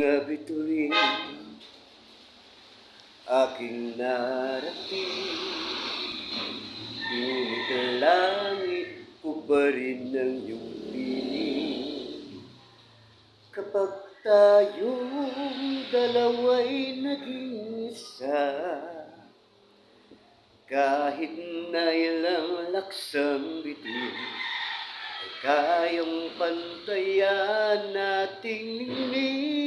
Gabi tuwing aking narating Ngunit ang langit ko pa rin ang iyong piling. Kapag tayong dalawa'y naging isa Kahit na ilang laksang bitin Ay kayang pantayan nating ningning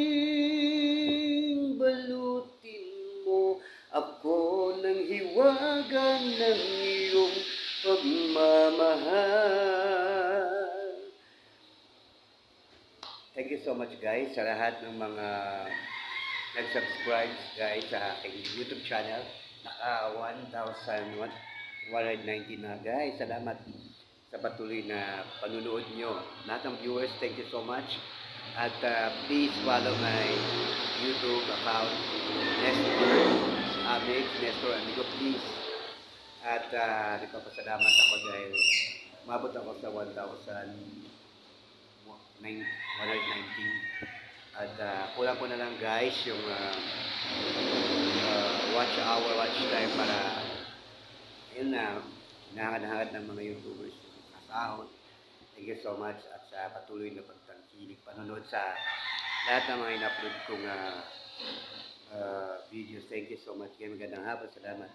hiwaga ng iyong pagmamahal Thank you so much guys sa lahat ng mga nag-subscribe guys sa aking YouTube channel. Naka 1,119 na guys. Salamat sa patuloy na panunood nyo. Lahat ng viewers, thank you so much. At uh, please follow my YouTube account, Nestor Amig, Nestor Amigo, please. At uh, nagpapasalamat ako dahil umabot ako sa 1,000 9 119 at uh, kulang ko na lang guys yung uh, uh, watch hour, watch time para yun na nakakanahangat ng mga youtubers yung thank you so much at sa patuloy na pagtangkilik panonood sa lahat ng mga in-upload kong uh, uh, videos. Thank you so much. Kaya magandang hapon. Salamat